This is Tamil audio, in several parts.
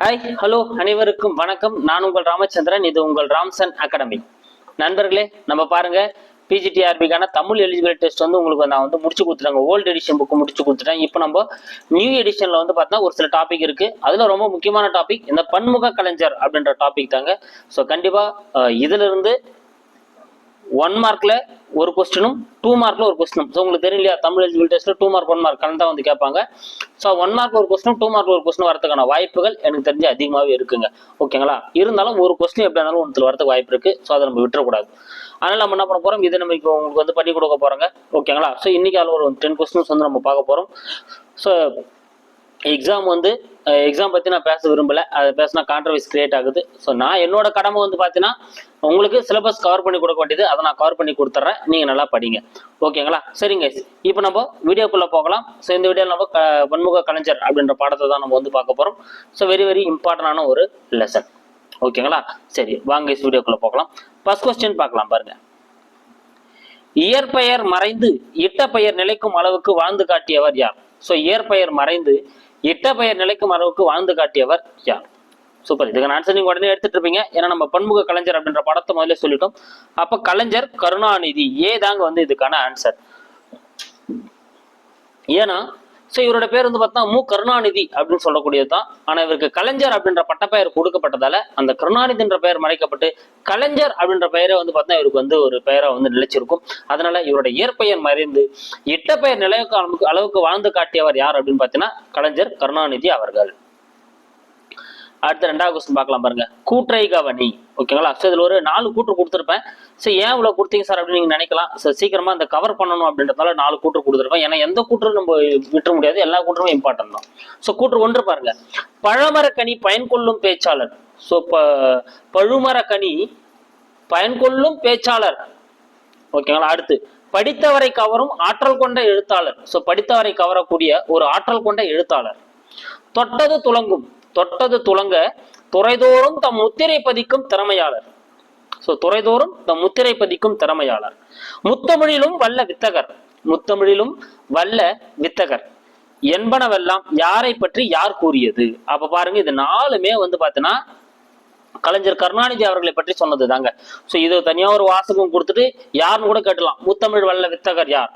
ஹாய் ஹலோ அனைவருக்கும் வணக்கம். நான் உங்கள் ராமச்சந்திரன் இது உங்கள் ராம்சன் அகாடமி. நண்பர்களே நம்ம பாருங்க பிஜிடிஆர்பிக்கான தமிழ் எலிஜிபிலிட்டி டெஸ்ட் வந்து உங்களுக்கு நான் வந்து முடிச்சு கொடுத்துட்டாங்க. ஓல்டு எடிஷன் புக்கு முடிச்சு கொடுத்துட்டேன். இப்போ நம்ம நியூ எடிஷன்ல வந்து பார்த்தா ஒரு சில டாபிக் இருக்கு. அதுல ரொம்ப முக்கியமான டாபிக் இந்த பன்முக கலைஞர் அப்படின்ற டாபிக் தாங்க. ஸோ கண்டிப்பா அஹ், இதுல இருந்து ஒன் மார்க்கில் ஒரு கொஸ்டினும் டூ மார்க்கில் ஒரு கொஸ்டினும் ஸோ உங்களுக்கு தெரியும் இல்லையா தமிழ் எலிஜிபிள் டெஸ்ட்டில் டூ மார்க் ஒன் மார்க் கலந்தா வந்து கேட்பாங்க. ஸோ ஒன் மார்க் ஒரு கொஸ்டினும் டூ மார்க் ஒரு கொஸ்டின் வரதுக்கான வாய்ப்புகள் எனக்கு தெரிஞ்சு அதிகமாகவே இருக்குங்க. ஓகேங்களா? இருந்தாலும் ஒரு கொஸ்டின் எப்படி இருந்தாலும் ஒன்று வரதுக்கு வாய்ப்பு இருக்குது ஸோ அதை நம்ம விட்டுறக்கூடாது. அதனால் நம்ம என்ன பண்ண போகிறோம் இதை நம்ம இப்போ உங்களுக்கு வந்து பண்ணி கொடுக்க போகிறோங்க ஓகேங்களா? ஸோ இன்றைக்கி அதில் ஒரு டென் கொஸ்டின்ஸ் வந்து நம்ம பார்க்க போகிறோம் ஸோ எக்ஸாம் வந்து எக்ஸாம் பற்றி நான் பேச விரும்பலை. அதை பேசினா கான்ட்ரவர்ஸ் கிரியேட் ஆகுது. ஸோ நான் என்னோட கடமை வந்து பார்த்தீங்கன்னா உங்களுக்கு சிலபஸ் கவர் பண்ணி கொடுக்க வேண்டியது அதை நான் கவர் பண்ணி கொடுத்துட்றேன் நீங்கள் நல்லா படிங்க. ஓகேங்களா சரிங்க இப்போ நம்ம வீடியோக்குள்ளே போகலாம். ஸோ இந்த வீடியோவில் நம்ம க பன்முக கலைஞர் அப்படின்ற பாடத்தை தான் நம்ம வந்து பார்க்க போகிறோம் ஸோ வெரி வெரி இம்பார்ட்டண்டான ஒரு லெசன் ஓகேங்களா சரி வாங்க வீடியோக்குள்ளே போகலாம். ஃபர்ஸ்ட் கொஸ்டின் பார்க்கலாம் பாருங்கள் இயற்பெயர் மறைந்து இட்ட பெயர் நிலைக்கும் அளவுக்கு வாழ்ந்து காட்டியவர் யார்? ஸோ இயற்பெயர் மறைந்து இட்ட பெயர் நிலைக்கும் அளவுக்கு வாழ்ந்து காட்டியவர் யார்? சூப்பர் இதுக்கு ஆன்சர் நீங்க உடனே எடுத்துட்டு இருப்பீங்க. ஏன்னா நம்ம பன்முக கலைஞர் அப்படின்ற படத்தை முதல்ல சொல்லிட்டோம். அப்ப கலைஞர் கருணாநிதி ஏ தாங்க வந்து இதுக்கான ஆன்சர் ஏன்னா ஸோ இவரோட பேர் வந்து பார்த்தா மு. கருணாநிதி அப்படின்னு சொல்லக்கூடியது தான் ஆனால் இவருக்கு கலைஞர் அப்படின்ற பட்டப்பெயர் கொடுக்கப்பட்டதால அந்த கருணாநிதின்ற பெயர் மறைக்கப்பட்டு கலைஞர் அப்படின்ற பெயரை வந்து பார்த்தா இவருக்கு வந்து ஒரு பெயரை வந்து நிலைச்சிருக்கும். அதனால இவரோட இயற்பெயர் மறைந்து எட்ட பெயர் நிலைக்கு அளவுக்கு அளவுக்கு வாழ்ந்து காட்டியவர் யார் அப்படின்னு பார்த்தீங்கன்னா கலைஞர் கருணாநிதி அவர்கள். அடுத்த ரெண்டாவது கொஸ்டின் பார்க்கலாம் பாருங்க. கூற்றை கவனி. ஓகேங்களா? ஸோ இதில் ஒரு நாலு கூற்று கொடுத்துருப்பேன். ஸோ ஏன் இவ்வளோ கொடுத்தீங்க சார் அப்படின்னு நீங்கள் நினைக்கலாம். ஸோ சீக்கிரமாக இந்த கவர் பண்ணணும் அப்படின்றதால நாலு கூற்று கொடுத்துருப்பேன். ஏன்னா எந்த கூற்று நம்ம விட்டுற முடியாது. எல்லா கூற்றுமே இம்பார்ட்டன்ட் தான். ஸோ கூற்று ஒன்று பாருங்க. பழமரக்கனி பயன்கொள்ளும் பேச்சாளர். ஸோ ப பழுமரக்கனி பயன்கொள்ளும் பேச்சாளர். ஓகேங்களா? அடுத்து படித்தவரை கவரும் ஆற்றல் கொண்ட எழுத்தாளர். ஸோ படித்தவரை கவரக்கூடிய ஒரு ஆற்றல் கொண்ட எழுத்தாளர். தொட்டது துலங்கும் தொட்டது துலங்க துறைதோறும் தம் முத்திரை பதிக்கும் திறமையாளர். ஸோ துறைதோறும் தம் முத்திரை பதிக்கும் திறமையாளர். முத்தமிழிலும் வல்ல வித்தகர். முத்தமிழிலும் வல்ல வித்தகர். என்பனவெல்லாம் யாரை பற்றி யார் கூறியது? அப்ப பாருங்க இது நாலுமே வந்து பாத்தீங்கன்னா கலைஞர் கருணாநிதி அவர்களை பற்றி சொன்னது தாங்க ஸோ இது தனியாக ஒரு வாசகம் கொடுத்துட்டு யாருன்னு கூட கேட்டலாம். முத்தமிழ் வல்ல வித்தகர் யார்?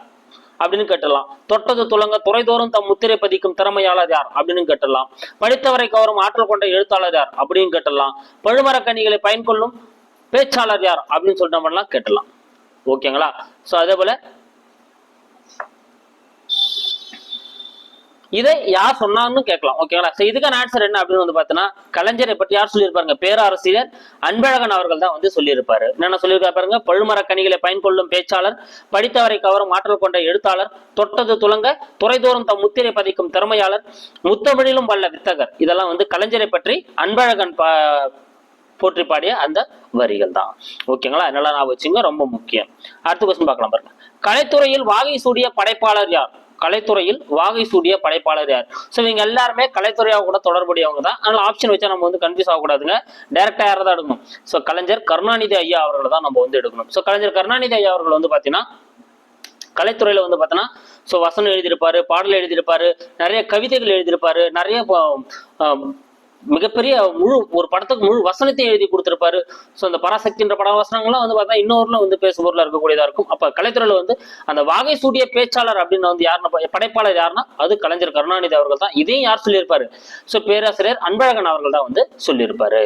அப்படின்னு கேட்டலாம். தொட்டது துலங்க துறைதோறும் தம் முத்திரை பதிக்கும் திறமையாளர் யார்? அப்படின்னு கேட்டலாம். படித்தவரை கவரும் ஆற்றல் கொண்ட எழுத்தாளர் யார்? அப்படின்னு கேட்டலாம். பழுமரக்கணிகளை பயன்கொள்ளும் பேச்சாளர் யார்? அப்படின்னு சொல்லிட்டு நம்ம கேட்டலாம். ஓகேங்களா? சோ அதே போல இதை யார் சொன்னான்னு கேட்கலாம் ஓகேங்களா சோ இதுக்கான ஆன்சர் என்ன அப்படின்னு வந்து பார்த்தீங்கன்னா கலைஞரை பற்றி யார் சொல்லியிருப்பாருங்க? பேராசிரியர் அன்பழகன் அவர்கள் தான் வந்து சொல்லியிருப்பாரு. என்னென்ன சொல்லியிருக்காரு பாருங்க? பழுமரக்கனிகளை பயன்கொள்ளும் பேச்சாளர் படித்தவரை கவரும் ஆற்றல் கொண்ட எழுத்தாளர் தொட்டது துலங்க துறைதோறும் தம் முத்திரை பதிக்கும் திறமையாளர் முத்தமிழிலும் வல்ல வித்தகர். இதெல்லாம் வந்து கலைஞரை பற்றி அன்பழகன் ப போற்றி பாடிய அந்த வரிகள் தான். ஓகேங்களா அதனால நான் வச்சுங்க ரொம்ப முக்கியம். அடுத்த கொஸ்டின் பார்க்கலாம் பாருங்க. கலைத்துறையில் வாகை சூடிய படைப்பாளர் யார்? கலைத்துறையில் வாகை சூடிய படைப்பாளர் யார்? ஸோ இவங்க எல்லாருமே கலைத்துறையாக கூட தொடர்புடையவங்க தான். அதனால ஆப்ஷன் வச்சா நம்ம வந்து கன்ஃபியூஸ் ஆகக்கூடாதுங்க. டேரக்டா யாரை தான் எடுக்கணும்? ஸோ கலைஞர் கருணாநிதி ஐயா அவர்களை தான் நம்ம வந்து எடுக்கணும். ஸோ கலைஞர் கருணாநிதி ஐயா அவர்கள் வந்து பார்த்தீங்கன்னா கலைத்துறையில் வந்து பார்த்தோன்னா ஸோ வசனம் எழுதியிருப்பாரு பாடல் எழுதியிருப்பாரு நிறைய கவிதைகள் எழுதியிருப்பாரு நிறைய மிகப்பெரிய முழு ஒரு படத்துக்கு முழு வசனத்தையும் எழுதி கொடுத்துருப்பாரு. ஸோ அந்த பராசக்தின்ற பட வசனங்கள்லாம் வந்து பார்த்தா இன்னொருல வந்து பேசும் இருக்கக்கூடியதாக இருக்கும். அப்போ கலைத்துறையில் வந்து அந்த வாகை சூடிய பேச்சாளர் அப்படின்னு வந்து யாருன்னா படைப்பாளர் யாருன்னா அது கலைஞர் கருணாநிதி அவர்கள் தான். இதையும் யார் சொல்லியிருப்பாரு? ஸோ பேராசிரியர் அன்பழகன் அவர்கள் தான் வந்து சொல்லியிருப்பாரு.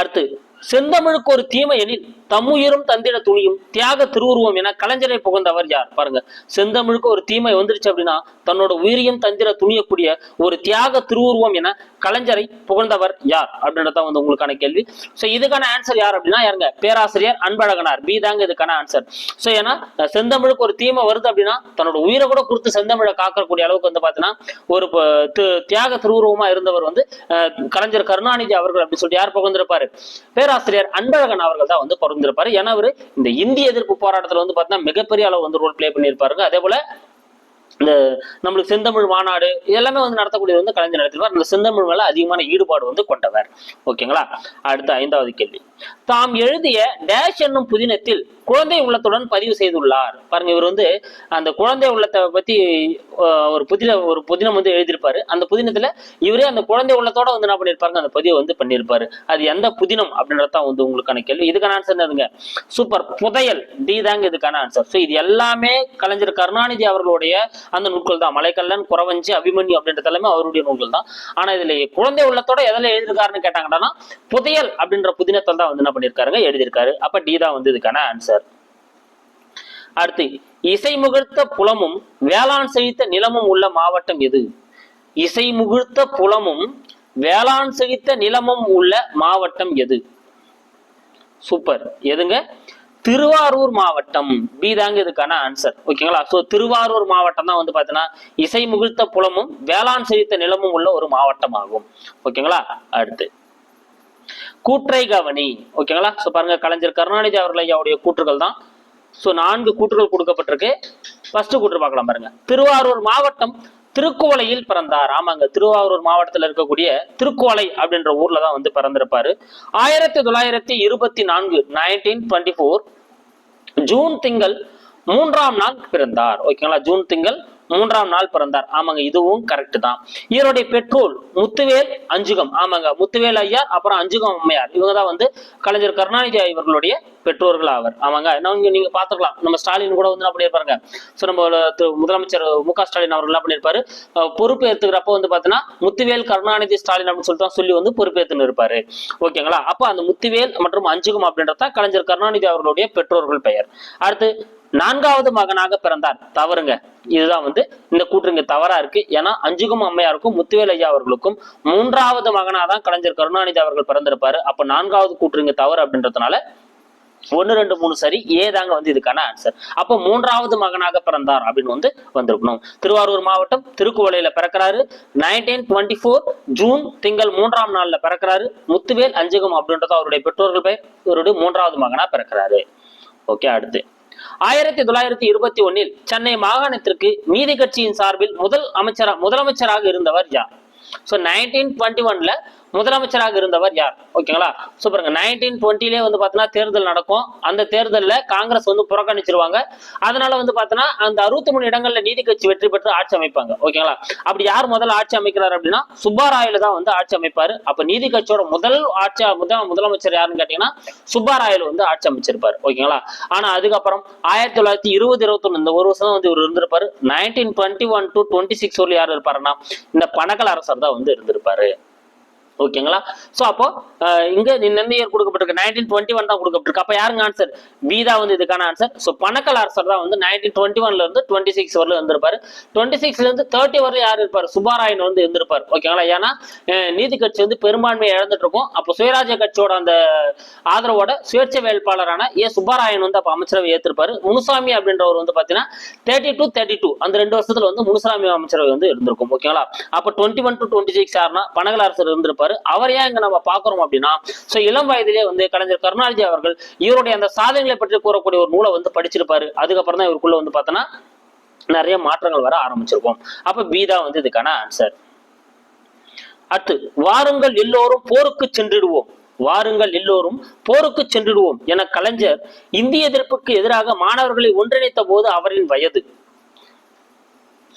அடுத்து செந்தமிழுக்கு ஒரு தீமை எனில் தம்முயிரும் தந்திட துணியும் தியாக திருவுருவம் என கலைஞரை புகழ்ந்தவர் யார்? பாருங்க. செந்தமிழுக்கு ஒரு தீமை வந்துருச்சு அப்படின்னா தன்னோட உயிரையும் தந்திர துணியக்கூடிய ஒரு தியாக திருவுருவம் என கலைஞரை புகழ்ந்தவர் யார்? அப்படின்றத வந்து உங்களுக்கான கேள்வி. சோ இதுக்கான ஆன்சர் யார் அப்படின்னா யாருங்க? பேராசிரியர் அன்பழகனார். பி தாங்க இதுக்கான ஆன்சர் சோ ஏன்னா செந்தமிழுக்கு ஒரு தீமை வருது அப்படின்னா தன்னோட உயிரை கூட கொடுத்து செந்தமிழை காக்கக்கூடிய அளவுக்கு வந்து பாத்தீங்கன்னா ஒரு தி- தியாக திருவுருவமா இருந்தவர் வந்து கலைஞர் கருணாநிதி அவர்கள் அப்படின்னு சொல்லிட்டு யார் புகழ்ந்திருப்பாரு? பேராசிரியர் அன்பழகன் அவர்கள் தான் வந்து இருந்திருப்பாரு ஏன்னா அவர் இந்த இந்திய எதிர்ப்பு போராட்டத்துல வந்து பாத்தீங்கன்னா மிகப்பெரிய அளவு வந்து ரோல் ப்ளே பண்ணியிருப்பாருங்க. அதே போல இந்த நம்மளுக்கு செந்தமிழ் மாநாடு இதெல்லாமே வந்து நடத்தக்கூடிய வந்து கலைஞர் நடத்திடுவார் அந்த செந்தமிழ் மேல அதிகமான ஈடுபாடு வந்து கொண்டவர். ஓகேங்களா? அடுத்த ஐந்தாவது கேள்வி. தாம் எழுதிய டேஷ் என்னும் புதினத்தில் குழந்தை உள்ளத்துடன் பதிவு செய்துள்ளார். பாருங்க இவர் வந்து அந்த குழந்தை உள்ளத்தை பத்தி ஒரு புதின ஒரு புதினம் வந்து எழுதியிருப்பாரு. அந்த புதினத்துல இவரே அந்த குழந்தை உள்ளத்தோட வந்து என்ன பண்ணிருப்பாருங்க அந்த பதிவை வந்து பண்ணியிருப்பாரு. அது எந்த புதினம் அப்படின்றதான் வந்து உங்களுக்கான கேள்வி. இதுக்கான ஆன்சர் என்னதுங்க சூப்பர் புதையல். டி தாங்க இதுக்கான ஆன்சர் ஸோ இது எல்லாமே கலைஞர் கருணாநிதி அவர்களுடைய அந்த நூல்கள் தான். மலைக்கல்லன் குறவஞ்சி அபிமன்யு அப்படின்றது எல்லாமே அவருடைய நூல்கள் தான். ஆனா இதுல குழந்தை உள்ளத்தோட எதில் எழுதியிருக்காருன்னு கேட்டாங்கன்னா புதையல் அப்படின்ற புதினத்தில் தான் வந்து என்ன பண்ணியிருக்காருங்க எழுதியிருக்காரு. அப்ப டி தான் வந்து இதுக்கான ஆன்சர் அடுத்து இசை முகிழ்த்த புலமும் வேளாண் செழித்த நிலமும் உள்ள மாவட்டம் எது? இசை முகிழ்த்த புலமும் வேளாண் செழித்த நிலமும் உள்ள மாவட்டம் எது? சூப்பர் எதுங்க? திருவாரூர் மாவட்டம். பி தாங்க இதுக்கான ஆன்சர் ஓகேங்களா சோ திருவாரூர் மாவட்டம் தான் வந்து பாத்தீங்கன்னா இசை முகிழ்த்த புலமும் வேளாண் செழித்த நிலமும் உள்ள ஒரு மாவட்டம் ஆகும் ஓகேங்களா அடுத்து கூற்றை கவனி. ஓகேங்களா ஸோ பாருங்க கலைஞர் கருணாநிதி அவர்கள் ஐயாவுடைய கூற்றுகள் தான். ஸோ நான்கு கூற்றுகள் கொடுக்கப்பட்டிருக்கு. ஃபர்ஸ்ட் கூற்று பார்க்கலாம் பாருங்க. திருவாரூர் மாவட்டம் திருக்குவளையில் பிறந்தார். ஆமாங்க திருவாரூர் மாவட்டத்தில் இருக்கக்கூடிய திருக்குவளை அப்படின்ற ஊர்ல தான் வந்து பிறந்திருப்பாரு. ஆயிரத்தி தொள்ளாயிரத்தி இருபத்தி நான்கு நைன்டீன் டுவெண்ட்டி ஃபோர் ஜூன் திங்கள் மூன்றாம் நாள் பிறந்தார். ஓகேங்களா ஜூன் திங்கள் மூன்றாம் நாள் பிறந்தார். ஆமாங்க இதுவும் கரெக்ட் தான். இவருடைய பெற்றோர் முத்துவேல் அஞ்சுகம். ஆமாங்க முத்துவேல் ஐயா அப்புறம் அஞ்சுகம் அம்மையார். இவங்க தான் வந்து கலைஞர் கருணாநிதி இவர்களுடைய பெற்றோர்கள் ஆவர். ஆமாங்க நீங்க நீங்க பாத்துக்கலாம் நம்ம ஸ்டாலின் கூட வந்து என்ன பண்ணியிருப்பாருங்க ஸோ நம்ம முதலமைச்சர் மு க ஸ்டாலின் அவர்கள் என்ன பண்ணியிருப்பாரு பொறுப்பு ஏத்துக்கிறப்ப வந்து பாத்தீங்கன்னா முத்துவேல் கருணாநிதி ஸ்டாலின் அப்படின்னு சொல்லிட்டு தான் சொல்லி வந்து பொறுப்பேற்றுன்னு இருப்பாரு. ஓகேங்களா? அப்ப அந்த முத்துவேல் மற்றும் அஞ்சுகம் அப்படின்றத கலைஞர் கருணாநிதி அவர்களுடைய பெற்றோர்கள் பெயர். அடுத்து நான்காவது மகனாக பிறந்தார். தவறுங்க. இதுதான் வந்து இந்த கூற்று இங்க தவறா இருக்கு. ஏன்னா அஞ்சுகம் அம்மையாருக்கும் முத்துவேல் ஐயா அவர்களுக்கும் மூன்றாவது மகனா தான் கலைஞர் கருணாநிதி அவர்கள் பிறந்திருப்பாரு. அப்ப நான்காவது கூற்று இங்க தவறு அப்படின்றதுனால ஒன்னு ரெண்டு மூணு சரி. ஏ தாங்க வந்து இதுக்கான ஆன்சர் அப்போ மூன்றாவது மகனாக பிறந்தார் அப்படின்னு வந்து வந்திருக்கணும். திருவாரூர் மாவட்டம் திருக்குவளையில பிறக்கிறாரு. நைன்டீன் டுவெண்ட்டி ஃபோர் ஜூன் திங்கள் மூன்றாம் நாள்ல பிறக்கிறாரு. முத்துவேல் அஞ்சகம் அப்படின்றது அவருடைய பெற்றோர்கள் பெயர். இவருடைய மூன்றாவது மகனா பிறக்கிறாரு. ஓகே அடுத்து. ஆயிரத்தி தொள்ளாயிரத்தி இருபத்தி ஒன்னில் சென்னை மாகாணத்திற்கு நீதி கட்சியின் சார்பில் முதல் அமைச்சரா முதலமைச்சராக இருந்தவர் யார்? ஸோ நைன்டீன் டுவெண்ட்டி ஒன்ல முதலமைச்சராக இருந்தவர் யார்? ஓகேங்களா? ஸோ பாருங்க நைன்டீன் டுவெண்ட்டிலே வந்து பார்த்தீங்கன்னா தேர்தல் நடக்கும். அந்த தேர்தலில் காங்கிரஸ் வந்து புறக்கணிச்சிருவாங்க. அதனால வந்து பார்த்தீங்கன்னா அந்த அறுபத்தி மூணு இடங்கள்ல நீதி கட்சி வெற்றி பெற்று ஆட்சி அமைப்பாங்க. ஓகேங்களா? அப்படி யார் முதல்ல ஆட்சி அமைக்கிறார் அப்படின்னா சுப்பாராயில தான் வந்து ஆட்சி அமைப்பாரு. அப்ப நீதி கட்சியோட முதல் ஆட்சி முதல் முதலமைச்சர் யாருன்னு கேட்டீங்கன்னா சுப்பாராயில் வந்து ஆட்சி அமைச்சிருப்பாரு. ஓகேங்களா? ஆனா அதுக்கப்புறம் ஆயிரத்தி தொள்ளாயிரத்தி இருபது இருபத்தொன்னு இந்த ஒரு வருஷம் தான் வந்து இவர் இருந்திருப்பாரு. Nineteen twenty one to twenty six வரல யார் இருப்பாருன்னா இந்த பனகல் அரசர் தான் வந்து இருந்திருப்பாரு. ஓகேங்களா சோ அப்போ இங்க இந்த இயர் கொடுக்கப்பட்டிருக்கு. நைன்டீன் டுவெண்ட்டி ஒன் தான் கொடுக்கப்பட்டிருக்கு. அப்ப யாருங்க ஆன்சர் பி தான் வந்து இதுக்கான ஆன்சர் சோ பணக்கல் அரசர் தான் வந்து நைன்டீன் டுவெண்ட்டி ஒன்ல இருந்து டுவெண்ட்டி சிக்ஸ் வரல இருந்திருப்பாரு. டுவெண்ட்டி சிக்ஸ்ல இருந்து தேர்ட்டி வரல யார் இருப்பார்? சுப்பாராயன் வந்து இருந்திருப்பாரு. ஓகேங்களா ஏன்னா நீதி கட்சி வந்து பெரும்பான்மையை இழந்துட்டு இருக்கும். அப்போ சுயராஜ்ய கட்சியோட அந்த ஆதரவோட சுயேட்சை வேட்பாளரான ஏ. சுப்பாராயன் வந்து அப்ப அமைச்சரவை ஏற்றிருப்பாரு முனுசாமி அப்படின்றவர் வந்து பாத்தீங்கன்னா தேர்ட்டி டூ தேர்ட்டி டூ அந்த ரெண்டு வருஷத்துல வந்து முனுசாமி அமைச்சரவை வந்து இருந்திருக்கும். ஓகேங்களா அப்போ twenty one to twenty six யாருன்னா பனகல் அரசர் இருந்திருப்பாரு. அவர் ஏன் இங்க நம்ம பாக்குறோம் அப்படின்னா சோ இளம் வயதிலே வந்து கலைஞர் கருணாநிதி அவர்கள் இவருடைய அந்த சாதனைகளை பற்றி கூறக்கூடிய ஒரு நூலை வந்து படிச்சிருப்பாரு. அதுக்கப்புறம் தான் இவருக்குள்ள வந்து பார்த்தோன்னா நிறைய மாற்றங்கள் வர ஆரம்பிச்சிருக்கும். அப்ப பி தான் வந்து இதுக்கான ஆன்சர் அடுத்து வாருங்கள் எல்லோரும் போருக்கு சென்றிடுவோம். வாருங்கள் எல்லோரும் போருக்கு சென்றிடுவோம். என கலைஞர் இந்திய எதிர்ப்புக்கு எதிராக மாணவர்களை ஒன்றிணைத்த போது அவரின் வயது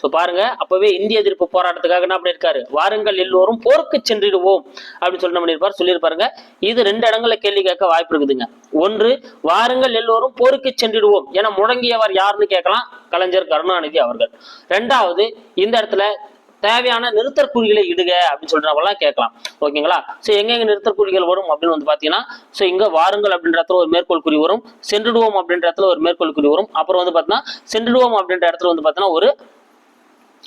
சோ பாருங்க அப்பவே இந்திய எதிர்ப்பு போராட்டத்துக்காக என்ன பண்ணியிருக்காரு வாருங்கள் எல்லோரும் போருக்கு சென்றிடுவோம் அப்படின்னு சொல்லி என்ன பண்ணிருப்பாரு? சொல்லியிருப்பாருங்க. இது ரெண்டு இடங்களில் கேள்வி கேட்க வாய்ப்பு இருக்குதுங்க. ஒன்று வாருங்கள் எல்லோரும் போருக்கு சென்றிடுவோம். என முழங்கியவர் யாருன்னு கேட்கலாம்? கலைஞர் கருணாநிதி அவர்கள். ரெண்டாவது இந்த இடத்துல தேவையான நிறுத்தற்குறிகளை இடுக அப்படின்னு சொல்றவங்களாம் கேட்கலாம். ஓகேங்களா? சோ எங்கெங்க நிறுத்தற்குறிகள் வரும் அப்படின்னு வந்து பாத்தீங்கன்னா சோ இங்க வாருங்கள் அப்படின்ற இடத்துல ஒரு மேற்கோள் குறி வரும். சென்றுடுவோம் அப்படின்ற இடத்துல ஒரு மேற்கோள் குறி வரும். அப்புறம் வந்து பாத்தீங்கன்னா சென்றுடுவோம் அப்படின்ற இடத்துல வந்து பாத்தீங்கன்னா ஒரு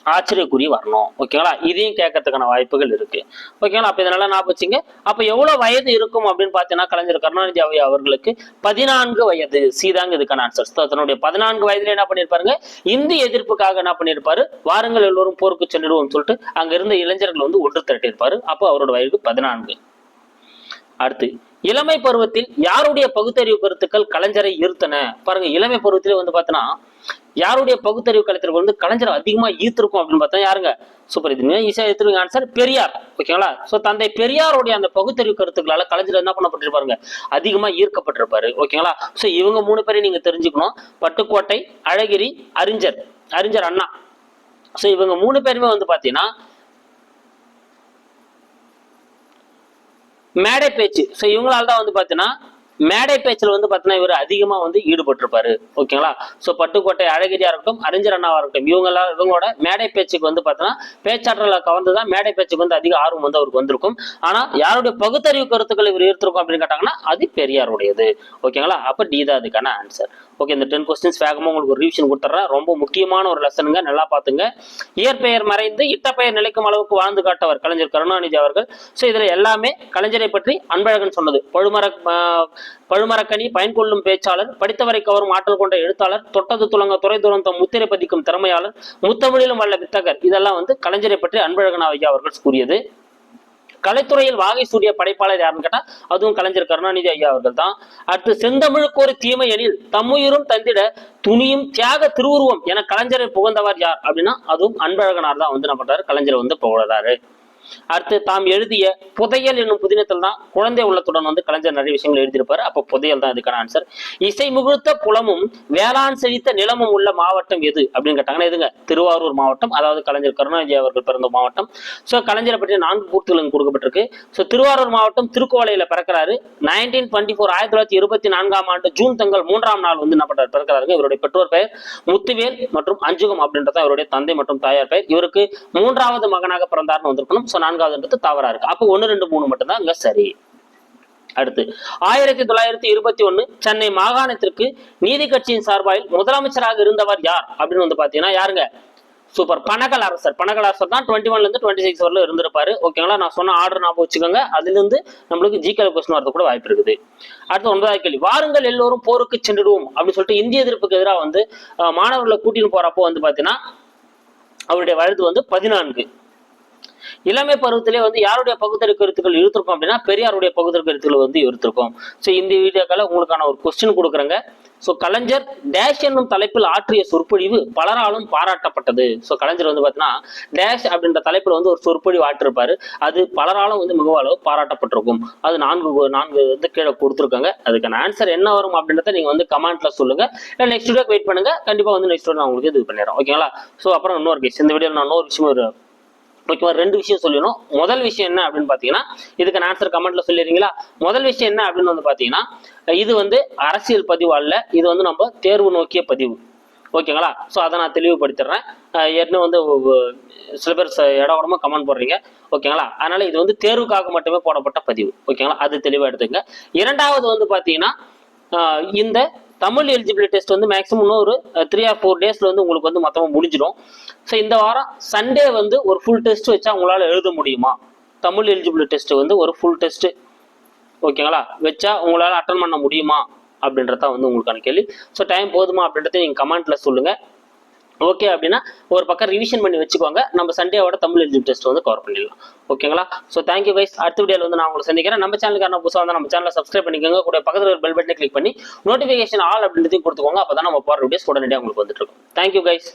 ஆச்சரியக்குறி வரணும். ஓகேங்களா இதையும் கேட்கறதுக்கான வாய்ப்புகள் இருக்கு. ஓகேங்களா அப்ப இதனால நான் வச்சுங்க. அப்ப எவ்வளவு வயது இருக்கும் அப்படின்னு பார்த்தீங்கன்னா கலைஞர் கருணாநிதி அவை அவர்களுக்கு பதினான்கு வயது. சீதாங்க இதுக்கான ஆன்சர் தன்னுடைய பதினான்கு வயதுல என்ன பண்ணிருப்பாருங்க இந்தி எதிர்ப்புக்காக என்ன பண்ணிருப்பாரு வாருங்கள் எல்லோரும் போருக்கு சென்றுடுவோம் சொல்லிட்டு அங்க இருந்த இளைஞர்கள் வந்து ஒன்று திரட்டியிருப்பாரு. அப்போ அவரோட வயது பதினான்கு. அடுத்து இளமை பருவத்தில் யாருடைய பகுத்தறிவு கருத்துக்கள் கலைஞரை ஈர்த்தன? பாருங்க இளமை பருவத்திலே வந்து பார்த்தோன்னா யாருடைய பகுத்தறிவு கலைத்திற்கு வந்து கலைஞர் அதிகமா ஈர்த்திருக்கும் அப்படின்னு பார்த்தா யாருங்க? சூப்பர் இது ஈஸியாக எடுத்துருவீங்க ஆன்சர் பெரியார். ஓகேங்களா? ஸோ தந்தை பெரியாருடைய அந்த பகுத்தறிவு கருத்துக்களால கலைஞர் என்ன பண்ணப்பட்டிருப்பாருங்க? அதிகமா ஈர்க்கப்பட்டிருப்பாரு. ஓகேங்களா? ஸோ இவங்க மூணு பேரையும் நீங்க தெரிஞ்சுக்கணும். பட்டுக்கோட்டை அழகிரி அறிஞர். அறிஞர் அண்ணா. ஸோ இவங்க மூணு பேருமே வந்து பாத்தீங்கன்னா மேடை பேச்சு. ஸோ இவங்களால தான் வந்து பார்த்தீங்கன்னா மேடை பேச்சில் வந்து பார்த்தீங்கன்னா இவர் அதிகமாக வந்து ஈடுபட்டிருப்பாரு. ஓகேங்களா? ஸோ பட்டுக்கோட்டை அழகிரியா இருக்கட்டும் அறிஞர் அண்ணாவா இருக்கட்டும் இவங்கெல்லாம் இவங்களோட மேடை பேச்சுக்கு வந்து பார்த்தீங்கன்னா பேச்சாற்றலை கவர்ந்து தான் மேடை பேச்சுக்கு வந்து அதிக ஆர்வம் வந்து அவருக்கு வந்திருக்கும். ஆனால் யாருடைய பகுத்தறிவு கருத்துக்கள் இவர் ஈர்த்திருக்கும் அப்படின்னு கேட்டாங்கன்னா அது பெரியாருடையது. ஓகேங்களா? அப்போ டி தான் அதுக்கான ஆன்சர் ஓகே இந்த டென் கொஸ்டின்ஸ் வேகமாக உங்களுக்கு ஒரு ரிவிஷன் கொடுத்துட்றேன் ரொம்ப முக்கியமான ஒரு லெசனுங்க நல்லா பார்த்துங்க. இயற்பெயர் மறைந்து இட்டப்பெயர் நிலைக்கும் அளவுக்கு வாழ்ந்து காட்டவர் கலைஞர் கருணாநிதி அவர்கள். ஸோ இதில் எல்லாமே கலைஞரை பற்றி அன்பழகன் சொன்னது. பழுமர ஆஹ், பழுமரக்கனி பயன்கொள்ளும் பேச்சாளர் படித்தவரை கவரும் ஆற்றல் கொண்ட எழுத்தாளர் தொட்டது துலங்க துறை துறந்தம் முத்திரை பதிக்கும் திறமையாளர் முத்தமிழிலும் வல்ல வித்தகர். இதெல்லாம் வந்து கலைஞரை பற்றி அன்பழகன் ஐயா அவர்கள் கூறியது. கலைத்துறையில் வாகை சூடிய படைப்பாளர் யாருன்னு கேட்டா அதுவும் கலைஞர் கருணாநிதி ஐயா அவர்கள் தான் அடுத்து செந்தமிழுக்கு ஒரு தீமை எனில் தம்முயிரும் தந்திட துணியும் தியாக திருவுருவம் என கலைஞரை புகழ்ந்தவர் யார் அப்படின்னா அதுவும் அன்பழகனார் தான் வந்து என்ன பண்றாரு? கலைஞரை வந்து புகழறாரு. அடுத்து தாம் எழுதிய புதையல் என்னும் புதினத்தில் தான் குழந்தை உள்ளத்துடன் வந்து கலைஞர் நிறைய விஷயங்கள் எழுதியிருப்பாரு. அப்போ புதையல் தான் இதுக்கான ஆன்சர் இசை முகூர்த்த புலமும் வேளாண் செழித்த நிலமும் உள்ள மாவட்டம் எது அப்படின்னு கேட்டாங்கன்னா எதுங்க திருவாரூர் மாவட்டம் அதாவது கலைஞர் கருணாநிதி அவர்கள் பிறந்த மாவட்டம். ஸோ கலைஞரை பற்றி நான்கு கூற்றுகள் கொடுக்கப்பட்டிருக்கு. ஸோ திருவாரூர் மாவட்டம் திருக்கோலையில பிறக்கிறாரு. நைன்டீன் டுவெண்ட்டி ஃபோர் ஆயிரத்தி தொள்ளாயிரத்தி இருபத்தி நான்காம் ஆண்டு ஜூன் தங்கள் மூன்றாம் நாள் வந்து என்ன பண்றாரு? பிறக்கிறாருங்க. இவருடைய பெற்றோர் பெயர் முத்துவேல் மற்றும் அஞ்சுகம் அப்படின்றத இவருடைய தந்தை மற்றும் தாயார் பெயர். இவருக்கு மூன்றாவது மகனாக பிறந்தார்னு வந்திருக்கணும். ஸோ நான்காவதுன்றது தவறா இருக்கு. அப்போ ஒன்று ரெண்டு மூணு மட்டும்தான் அங்கே சரி. அடுத்து ஆயிரத்தி தொள்ளாயிரத்தி இருபத்தி ஒண்ணு சென்னை மாகாணத்திற்கு நீதி கட்சியின் சார்பாயில் முதலமைச்சராக இருந்தவர் யார்? அப்படின்னு வந்து பாத்தீங்கன்னா யாருங்க? சூப்பர் பனகல் அரசர் பனகல் அரசர் தான் டுவெண்ட்டி ஒன்ல இருந்து டுவெண்ட்டி சிக்ஸ் வரல இருந்திருப்பாரு ஓகேங்களா நான் சொன்ன ஆர்டர் நான் வச்சுக்கோங்க. அதுல இருந்து நம்மளுக்கு ஜிகே கொஸ்டின் வரது கூட வாய்ப்பு இருக்குது. அடுத்து ஒன்பதாவது கேள்வி. வாருங்கள் எல்லோரும் போருக்கு சென்றுடுவோம் அப்படின்னு சொல்லிட்டு இந்திய எதிர்ப்புக்கு எதிராக வந்து மாணவர்களை கூட்டின்னு போறப்போ வந்து பாத்தீங்கன்னா அவருடைய வயது வந்து பதினான்கு. இளமை பருவத்திலே வந்து யாருடைய பகுத்தறி கருத்துக்கள் இருந்திருக்கும் அப்படின்னா பெரியாருடைய பகுத்தறி கருத்துக்கள் வந்து இருந்திருக்கும். ஸோ இந்த வீடியோக்கால உங்களுக்கான ஒரு கொஸ்டின் கொடுக்குறேங்க. ஸோ கலைஞர் டேஷ் என்னும் தலைப்பில் ஆற்றிய சொற்பொழிவு பலராலும் பாராட்டப்பட்டது. ஸோ கலைஞர் வந்து பார்த்தீங்கன்னா டேஷ் அப்படின்ற தலைப்பில் வந்து ஒரு சொற்பொழிவு ஆற்றிருப்பாரு. அது பலராலும் வந்து மிகவும் அளவு பாராட்டப்பட்டிருக்கும். அது நான்கு நான்கு வந்து கீழே கொடுத்துருக்காங்க. அதுக்கான ஆன்சர் என்ன வரும் அப்படின்றத நீங்கள் வந்து கமெண்ட்ல சொல்லுங்க. இல்லை நெக்ஸ்ட் வீடியோக்கு வெயிட் பண்ணுங்க. கண்டிப்பாக வந்து நெக்ஸ்ட் வீடியோ நான் உங்களுக்கு இது பண்ணிடுறேன். ஓகேங்களா ஸோ அப்புறம் இன்னொரு கேஸ் இந்த வீடியோ நான் இன்னொரு விஷயம் ஒரு ஓகேவா ரெண்டு விஷயம் சொல்லணும் முதல் விஷயம் என்ன அப்படின்னு பார்த்தீங்கன்னா இதுக்கு நான் ஆன்சர் கமெண்ட்ல சொல்லிடுறீங்களா? முதல் விஷயம் என்ன அப்படின்னு வந்து பார்த்தீங்கன்னா இது வந்து அரசியல் பதிவு அல்ல இது வந்து நம்ம தேர்வு நோக்கிய பதிவு. ஓகேங்களா ஸோ அதை நான் தெளிவுபடுத்திடுறேன். ஏற்கனவே வந்து சில பேர் ச- இட உடம்பு கமெண்ட் போடுறீங்க. ஓகேங்களா அதனால இது வந்து தேர்வுக்காக மட்டுமே போடப்பட்ட பதிவு. ஓகேங்களா அது தெளிவாக எடுத்துங்க இரண்டாவது வந்து பார்த்தீங்கன்னா இந்த தமிழ் எலிஜிபிலிட்டி டெஸ்ட் வந்து மேக்ஸிமம் ஒரு த்ரீ ஆர் ஃபோர் டேஸில் வந்து உங்களுக்கு வந்து மொத்தமாக முடிஞ்சிடும். ஸோ இந்த வாரம் சண்டே வந்து ஒரு ஃபுல் டெஸ்ட் வச்சா உங்களால் எழுத முடியுமா? தமிழ் எலிஜிபிலிட்டி டெஸ்ட் வந்து ஒரு ஃபுல் டெஸ்ட் ஓகேங்களா வச்சா உங்களால் அட்டன் பண்ண முடியுமா? அப்படின்றத வந்து உங்களுக்கான கேள்வி. ஸோ டைம் போதுமா அப்படின்றத நீங்கள் கமெண்ட்டில் சொல்லுங்கள் ஓகே அப்படின்னா ஒரு பக்கம் ரிவிஷன் பண்ணி வச்சுக்கோங்க. நம்ம சண்டேவோட தமிழ் எழுதி டெஸ்ட் வந்து கவர் பண்ணிடலாம். ஓகேங்களா ஸோ தேங்க்யூ வைஸ் அடுத்த வீடியோவில் வந்து நான் உங்களை சந்திக்கிறேன். நம்ம சேனலுக்கான புதுசாக வந்து நம்ம சேனலை சப்ஸ்கிரைப் பண்ணிக்கோங்க. கூட பக்கத்தில் ஒரு பெல் பட்டனை கிளிக் பண்ணி நோட்டிஃபிகேஷன் ஆல் அப்படின்றதையும் கொடுத்துக்கோங்க. அப்போ தான் நம்ம போகிற வீடியோஸ் உடனடியாக உங்களுக்கு வந்துட்டு இருக்கும். Thank you guys